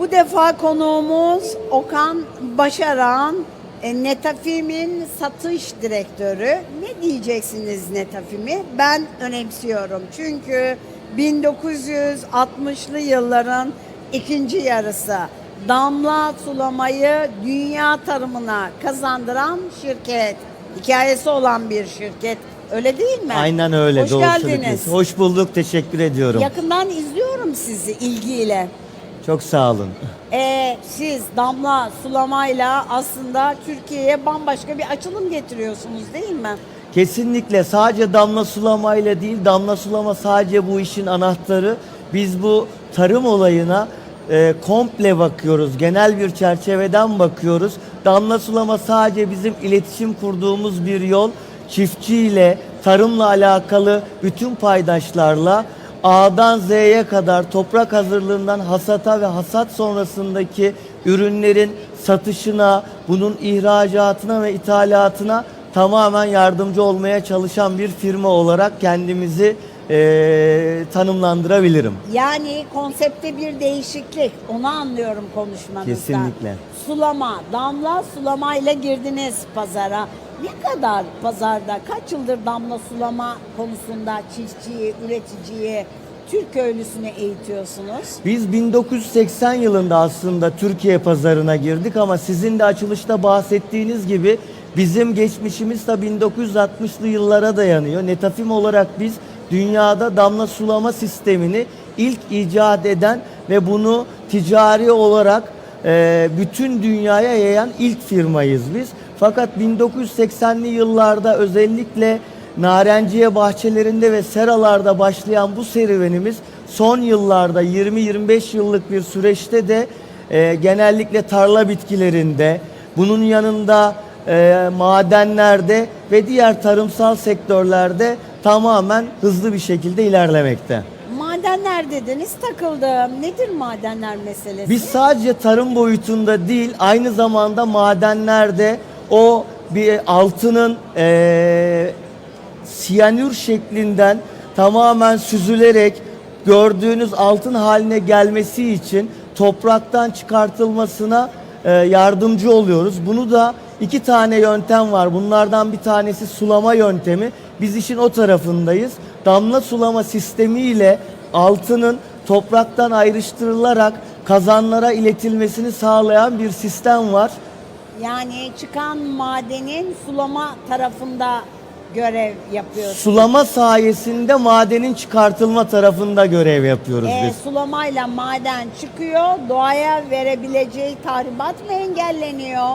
Bu defa konuğumuz Okan Başaran, e, Netafim'in satış direktörü. Ne diyeceksiniz Netafim'i? Ben önemsiyorum. Çünkü 1960'lı yılların ikinci yarısı damla sulamayı dünya tarımına kazandıran şirket. Hikayesi olan bir şirket. Öyle değil mi? Aynen öyle. Hoş doğru geldiniz. Hoş bulduk. Teşekkür ediyorum. Yakından izliyorum sizi ilgiyle. Çok sağ olun. Ee, siz damla sulamayla aslında Türkiye'ye bambaşka bir açılım getiriyorsunuz değil mi? Kesinlikle sadece damla sulamayla değil, damla sulama sadece bu işin anahtarı. Biz bu tarım olayına e, komple bakıyoruz. Genel bir çerçeveden bakıyoruz. Damla sulama sadece bizim iletişim kurduğumuz bir yol. Çiftçiyle, tarımla alakalı bütün paydaşlarla A'dan Z'ye kadar toprak hazırlığından hasata ve hasat sonrasındaki ürünlerin satışına, bunun ihracatına ve ithalatına tamamen yardımcı olmaya çalışan bir firma olarak kendimizi eee, tanımlandırabilirim. Yani konsepte bir değişiklik. Onu anlıyorum konuşmanızdan. Kesinlikle. Sulama, damla sulamayla girdiniz pazara. Ne kadar pazarda, kaç yıldır damla sulama konusunda çiftçiyi, üreticiyi, Türk köylüsünü eğitiyorsunuz? Biz 1980 yılında aslında Türkiye pazarına girdik ama sizin de açılışta bahsettiğiniz gibi bizim geçmişimiz de 1960'lı yıllara dayanıyor. Netafim olarak biz dünyada damla sulama sistemini ilk icat eden ve bunu ticari olarak e, bütün dünyaya yayan ilk firmayız biz. Fakat 1980'li yıllarda özellikle narenciye bahçelerinde ve seralarda başlayan bu serüvenimiz son yıllarda 20-25 yıllık bir süreçte de e, genellikle tarla bitkilerinde, bunun yanında e, madenlerde ve diğer tarımsal sektörlerde tamamen hızlı bir şekilde ilerlemekte. Madenler dediniz takıldım. Nedir madenler meselesi? Biz sadece tarım boyutunda değil, aynı zamanda madenlerde o bir altının eee siyanür şeklinden tamamen süzülerek gördüğünüz altın haline gelmesi için topraktan çıkartılmasına eee, yardımcı oluyoruz. Bunu da iki tane yöntem var. Bunlardan bir tanesi sulama yöntemi. Biz işin o tarafındayız. Damla sulama sistemiyle altının topraktan ayrıştırılarak kazanlara iletilmesini sağlayan bir sistem var. Yani çıkan madenin sulama tarafında görev yapıyorsunuz. Sulama sayesinde madenin çıkartılma tarafında görev yapıyoruz Ee, biz. sulamayla maden çıkıyor, doğaya verebileceği tahribat mı engelleniyor?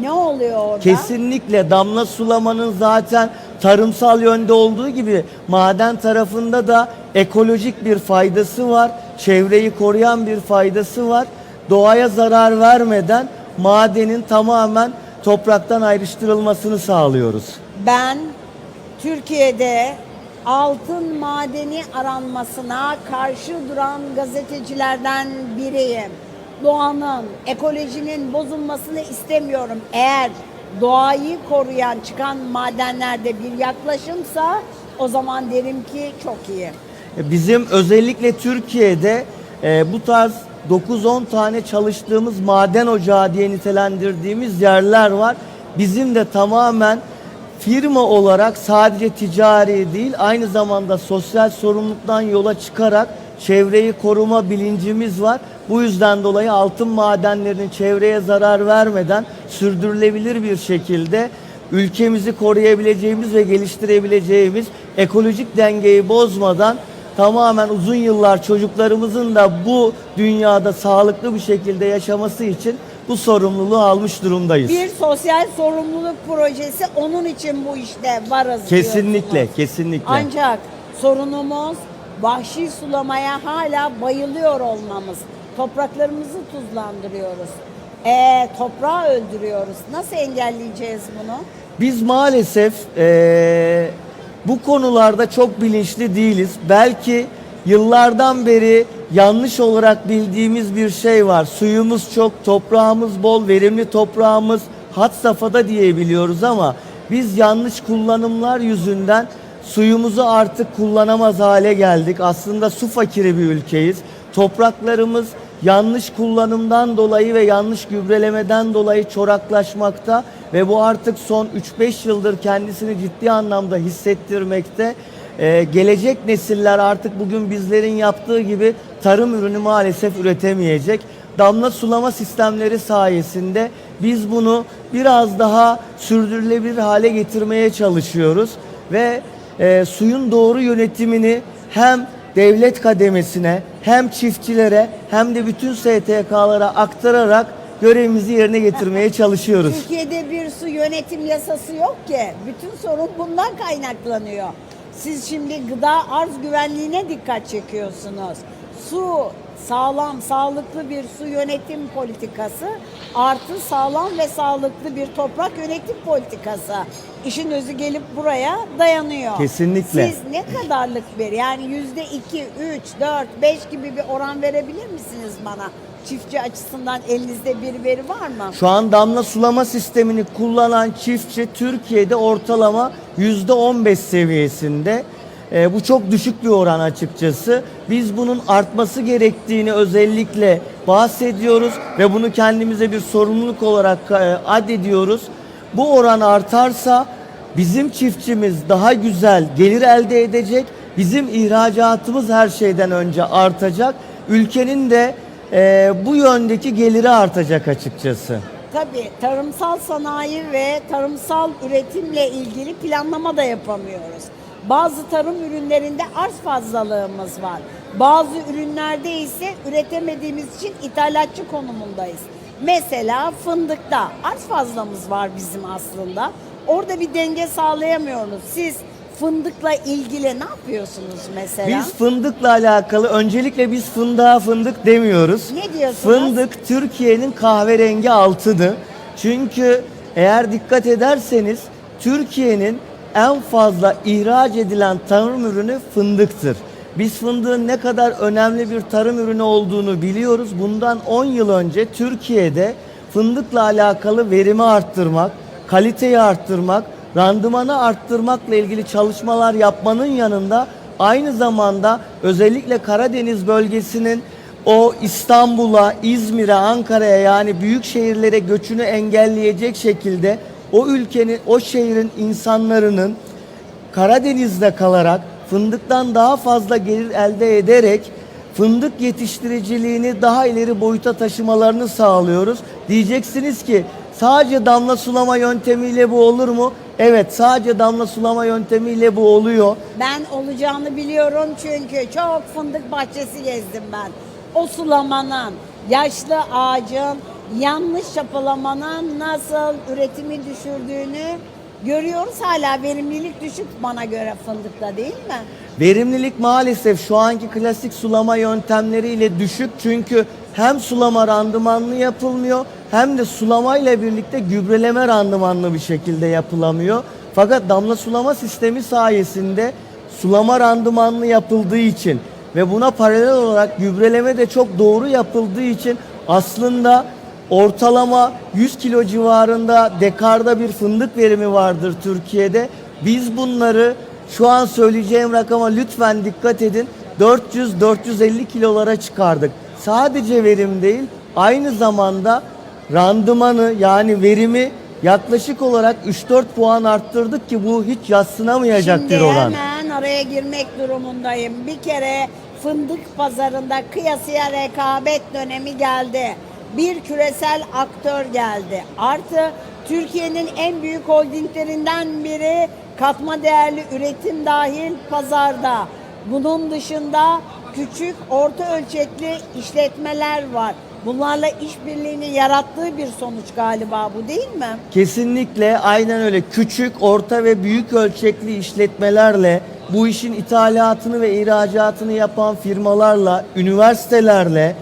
Ne oluyor orada? Kesinlikle damla sulamanın zaten tarımsal yönde olduğu gibi maden tarafında da ekolojik bir faydası var. Çevreyi koruyan bir faydası var. Doğaya zarar vermeden madenin tamamen topraktan ayrıştırılmasını sağlıyoruz. Ben Türkiye'de altın madeni aranmasına karşı duran gazetecilerden biriyim. Doğanın, ekolojinin bozulmasını istemiyorum. Eğer doğayı koruyan çıkan madenlerde bir yaklaşımsa o zaman derim ki çok iyi. Bizim özellikle Türkiye'de e, bu tarz 9-10 tane çalıştığımız maden ocağı diye nitelendirdiğimiz yerler var. Bizim de tamamen firma olarak sadece ticari değil aynı zamanda sosyal sorumluluktan yola çıkarak çevreyi koruma bilincimiz var. Bu yüzden dolayı altın madenlerinin çevreye zarar vermeden sürdürülebilir bir şekilde ülkemizi koruyabileceğimiz ve geliştirebileceğimiz ekolojik dengeyi bozmadan tamamen uzun yıllar çocuklarımızın da bu dünyada sağlıklı bir şekilde yaşaması için bu sorumluluğu almış durumdayız. Bir sosyal sorumluluk projesi onun için bu işte varız kesinlikle, diyorsunuz. kesinlikle. Ancak sorunumuz vahşi sulamaya hala bayılıyor olmamız. Topraklarımızı tuzlandırıyoruz. Ee, toprağı öldürüyoruz. Nasıl engelleyeceğiz bunu? Biz maalesef eee, bu konularda çok bilinçli değiliz. Belki yıllardan beri yanlış olarak bildiğimiz bir şey var. Suyumuz çok, toprağımız bol, verimli toprağımız had safhada diyebiliyoruz ama biz yanlış kullanımlar yüzünden suyumuzu artık kullanamaz hale geldik. Aslında su fakiri bir ülkeyiz. Topraklarımız yanlış kullanımdan dolayı ve yanlış gübrelemeden dolayı çoraklaşmakta ve bu artık son 3-5 yıldır kendisini ciddi anlamda hissettirmekte. Ee, gelecek nesiller artık bugün bizlerin yaptığı gibi tarım ürünü maalesef üretemeyecek. Damla sulama sistemleri sayesinde biz bunu biraz daha sürdürülebilir hale getirmeye çalışıyoruz ve e, suyun doğru yönetimini hem devlet kademesine hem çiftçilere hem de bütün STK'lara aktararak görevimizi yerine getirmeye çalışıyoruz. Türkiye'de bir su yönetim yasası yok ki. Bütün sorun bundan kaynaklanıyor. Siz şimdi gıda arz güvenliğine dikkat çekiyorsunuz. Su sağlam, sağlıklı bir su yönetim politikası artı sağlam ve sağlıklı bir toprak yönetim politikası. İşin özü gelip buraya dayanıyor. Kesinlikle. Siz ne kadarlık bir yani yüzde iki, üç, dört, beş gibi bir oran verebilir misiniz bana? Çiftçi açısından elinizde bir veri var mı? Şu an damla sulama sistemini kullanan çiftçi Türkiye'de ortalama %15 seviyesinde. Ee, bu çok düşük bir oran açıkçası. Biz bunun artması gerektiğini özellikle bahsediyoruz ve bunu kendimize bir sorumluluk olarak e, addediyoruz. Bu oran artarsa bizim çiftçimiz daha güzel gelir elde edecek. Bizim ihracatımız her şeyden önce artacak. Ülkenin de e, bu yöndeki geliri artacak açıkçası. Tabii tarımsal sanayi ve tarımsal üretimle ilgili planlama da yapamıyoruz. Bazı tarım ürünlerinde arz fazlalığımız var. Bazı ürünlerde ise üretemediğimiz için ithalatçı konumundayız. Mesela fındıkta arz fazlamız var bizim aslında. Orada bir denge sağlayamıyoruz. Siz fındıkla ilgili ne yapıyorsunuz mesela? Biz fındıkla alakalı öncelikle biz fındığa fındık demiyoruz. Ne diyorsunuz? Fındık Türkiye'nin kahverengi altıdı. Çünkü eğer dikkat ederseniz Türkiye'nin en fazla ihraç edilen tarım ürünü fındıktır. Biz fındığın ne kadar önemli bir tarım ürünü olduğunu biliyoruz. Bundan 10 yıl önce Türkiye'de fındıkla alakalı verimi arttırmak, kaliteyi arttırmak, randımanı arttırmakla ilgili çalışmalar yapmanın yanında aynı zamanda özellikle Karadeniz bölgesinin o İstanbul'a, İzmir'e, Ankara'ya yani büyük şehirlere göçünü engelleyecek şekilde o ülkenin, o şehrin insanlarının Karadeniz'de kalarak fındıktan daha fazla gelir elde ederek fındık yetiştiriciliğini daha ileri boyuta taşımalarını sağlıyoruz. Diyeceksiniz ki sadece damla sulama yöntemiyle bu olur mu? Evet sadece damla sulama yöntemiyle bu oluyor. Ben olacağını biliyorum çünkü çok fındık bahçesi gezdim ben. O sulamanın, yaşlı ağacın, yanlış çapalamanın nasıl üretimi düşürdüğünü görüyoruz. Hala verimlilik düşük bana göre fındıkta değil mi? Verimlilik maalesef şu anki klasik sulama yöntemleriyle düşük çünkü hem sulama randımanlı yapılmıyor hem de sulamayla birlikte gübreleme randımanlı bir şekilde yapılamıyor. Fakat damla sulama sistemi sayesinde sulama randımanlı yapıldığı için ve buna paralel olarak gübreleme de çok doğru yapıldığı için aslında ortalama 100 kilo civarında dekarda bir fındık verimi vardır Türkiye'de. Biz bunları şu an söyleyeceğim rakama lütfen dikkat edin. 400-450 kilolara çıkardık. Sadece verim değil, aynı zamanda randımanı yani verimi yaklaşık olarak 3-4 puan arttırdık ki bu hiç yatsınamayacak Şimdi bir oran. hemen araya girmek durumundayım. Bir kere fındık pazarında kıyasıya rekabet dönemi geldi. Bir küresel aktör geldi. Artı Türkiye'nin en büyük holdinglerinden biri katma değerli üretim dahil pazarda. Bunun dışında küçük, orta ölçekli işletmeler var. Bunlarla işbirliğinin yarattığı bir sonuç galiba bu değil mi? Kesinlikle aynen öyle. Küçük, orta ve büyük ölçekli işletmelerle bu işin ithalatını ve ihracatını yapan firmalarla, üniversitelerle,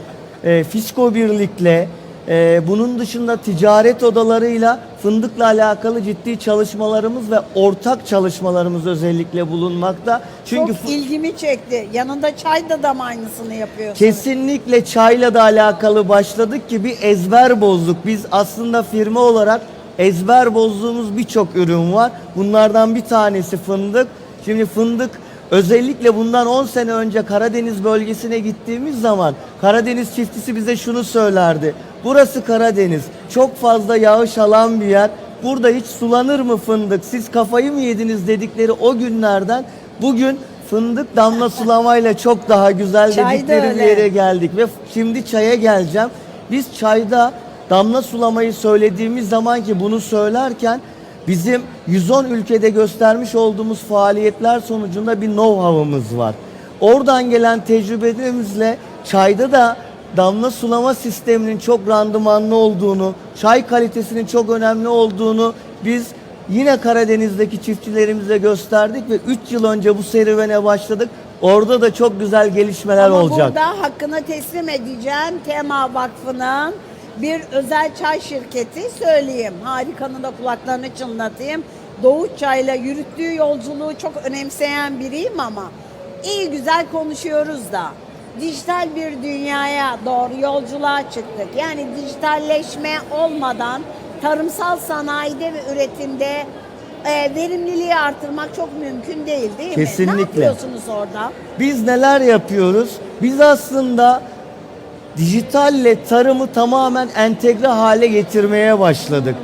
e, fisko birlikle, e, bunun dışında ticaret odalarıyla fındıkla alakalı ciddi çalışmalarımız ve ortak çalışmalarımız özellikle bulunmakta. Çünkü Çok ilgimi çekti. Yanında çayda da mı aynısını yapıyorsunuz? Kesinlikle çayla da alakalı başladık ki bir ezber bozduk. Biz aslında firma olarak ezber bozduğumuz birçok ürün var. Bunlardan bir tanesi fındık. Şimdi fındık Özellikle bundan 10 sene önce Karadeniz bölgesine gittiğimiz zaman Karadeniz çiftçisi bize şunu söylerdi. Burası Karadeniz. Çok fazla yağış alan bir yer. Burada hiç sulanır mı fındık? Siz kafayı mı yediniz dedikleri o günlerden bugün fındık damla sulamayla çok daha güzel Çay da dedikleri bir öyle. yere geldik ve şimdi çaya geleceğim. Biz çayda damla sulamayı söylediğimiz zaman ki bunu söylerken bizim 110 ülkede göstermiş olduğumuz faaliyetler sonucunda bir know-how'ımız var. Oradan gelen tecrübelerimizle çayda da damla sulama sisteminin çok randımanlı olduğunu, çay kalitesinin çok önemli olduğunu biz yine Karadeniz'deki çiftçilerimize gösterdik ve 3 yıl önce bu serüvene başladık. Orada da çok güzel gelişmeler Ama olacak. burada hakkını teslim edeceğim. Tema Vakfı'nın bir özel çay şirketi söyleyeyim. Harikanın da kulaklarını çınlatayım. Doğu Çay'la yürüttüğü yolculuğu çok önemseyen biriyim ama iyi güzel konuşuyoruz da dijital bir dünyaya doğru yolculuğa çıktık. Yani dijitalleşme olmadan tarımsal sanayide ve üretimde e, verimliliği artırmak çok mümkün değil değil mi? Ne Kesinlikle. yapıyorsunuz orada? Biz neler yapıyoruz? Biz aslında dijitalle tarımı tamamen entegre hale getirmeye başladık.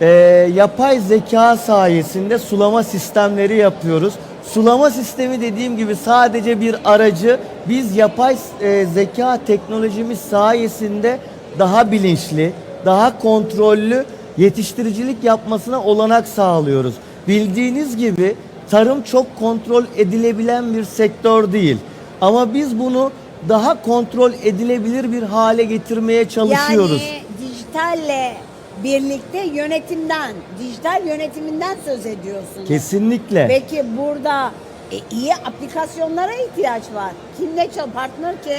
Ee, yapay zeka sayesinde sulama sistemleri yapıyoruz. Sulama sistemi dediğim gibi sadece bir aracı. Biz yapay e, zeka teknolojimiz sayesinde daha bilinçli, daha kontrollü yetiştiricilik yapmasına olanak sağlıyoruz. Bildiğiniz gibi tarım çok kontrol edilebilen bir sektör değil. Ama biz bunu daha kontrol edilebilir bir hale getirmeye çalışıyoruz. Yani dijitalle birlikte yönetimden, dijital yönetiminden söz ediyorsunuz. Kesinlikle. Peki burada e, iyi aplikasyonlara ihtiyaç var. Kimle çal partner ki?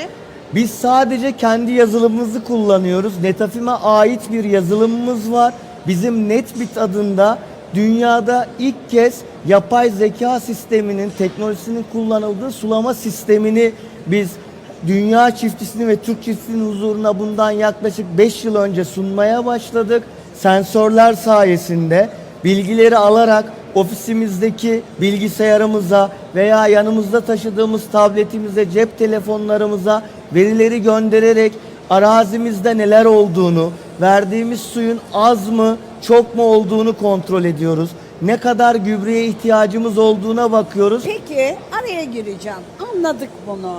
Biz sadece kendi yazılımımızı kullanıyoruz. Netafim'e ait bir yazılımımız var. Bizim NetBit adında dünyada ilk kez yapay zeka sisteminin, teknolojisinin kullanıldığı sulama sistemini biz dünya çiftçisinin ve Türk çiftçisinin huzuruna bundan yaklaşık 5 yıl önce sunmaya başladık. Sensörler sayesinde bilgileri alarak ofisimizdeki bilgisayarımıza veya yanımızda taşıdığımız tabletimize, cep telefonlarımıza verileri göndererek arazimizde neler olduğunu, verdiğimiz suyun az mı, çok mu olduğunu kontrol ediyoruz. Ne kadar gübreye ihtiyacımız olduğuna bakıyoruz. Peki araya gireceğim. Anladık bunu.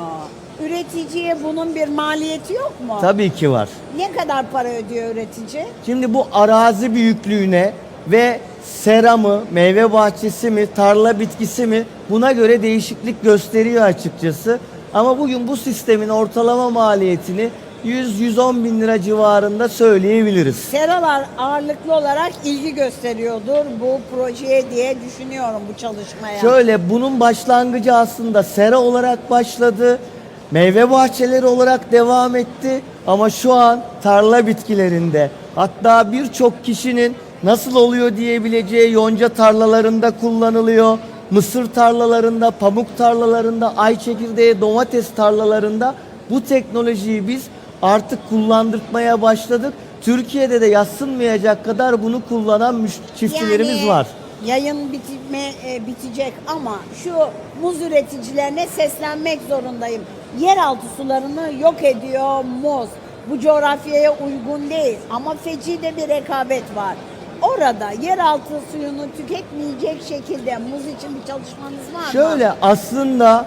Üreticiye bunun bir maliyeti yok mu? Tabii ki var. Ne kadar para ödüyor üretici? Şimdi bu arazi büyüklüğüne ve seramı, meyve bahçesi mi, tarla bitkisi mi buna göre değişiklik gösteriyor açıkçası. Ama bugün bu sistemin ortalama maliyetini 100-110 bin lira civarında söyleyebiliriz. Seralar ağırlıklı olarak ilgi gösteriyordur bu projeye diye düşünüyorum bu çalışmaya. Şöyle bunun başlangıcı aslında sera olarak başladı. Meyve bahçeleri olarak devam etti ama şu an tarla bitkilerinde hatta birçok kişinin nasıl oluyor diyebileceği yonca tarlalarında kullanılıyor. Mısır tarlalarında, pamuk tarlalarında, ay çekirdeği, domates tarlalarında bu teknolojiyi biz artık kullandırmaya başladık. Türkiye'de de yassınmayacak kadar bunu kullanan çiftçilerimiz Yani var. Yayın bitme, e, bitecek ama şu muz üreticilerine seslenmek zorundayım. Yeraltı sularını yok ediyor muz. Bu coğrafyaya uygun değil ama feci de bir rekabet var. Orada yeraltı suyunu tüketmeyecek şekilde muz için bir çalışmanız var mı? Şöyle aslında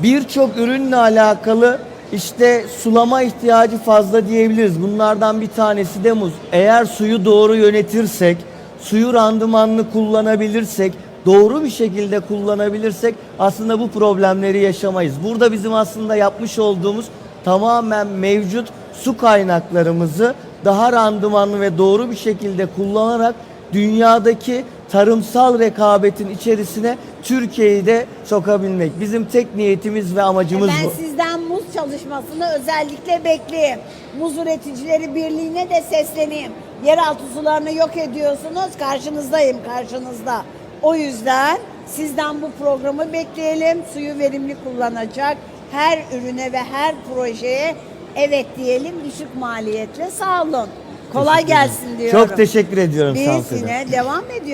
birçok ürünle alakalı işte sulama ihtiyacı fazla diyebiliriz. Bunlardan bir tanesi de muz. Eğer suyu doğru yönetirsek, suyu randımanlı kullanabilirsek, doğru bir şekilde kullanabilirsek aslında bu problemleri yaşamayız. Burada bizim aslında yapmış olduğumuz tamamen mevcut su kaynaklarımızı daha randımanlı ve doğru bir şekilde kullanarak dünyadaki tarımsal rekabetin içerisine Türkiye'yi de sokabilmek. Bizim tek niyetimiz ve amacımız ben bu. sizden muz çalışmasını özellikle bekleyeyim. Muz Üreticileri Birliği'ne de sesleneyim. Yeraltı sularını yok ediyorsunuz. Karşınızdayım, karşınızda. O yüzden sizden bu programı bekleyelim. Suyu verimli kullanacak her ürüne ve her projeye evet diyelim düşük maliyetle sağ olun. Kolay gelsin diyorum. Çok teşekkür ediyorum Biz Sanse'de. yine devam ediyoruz.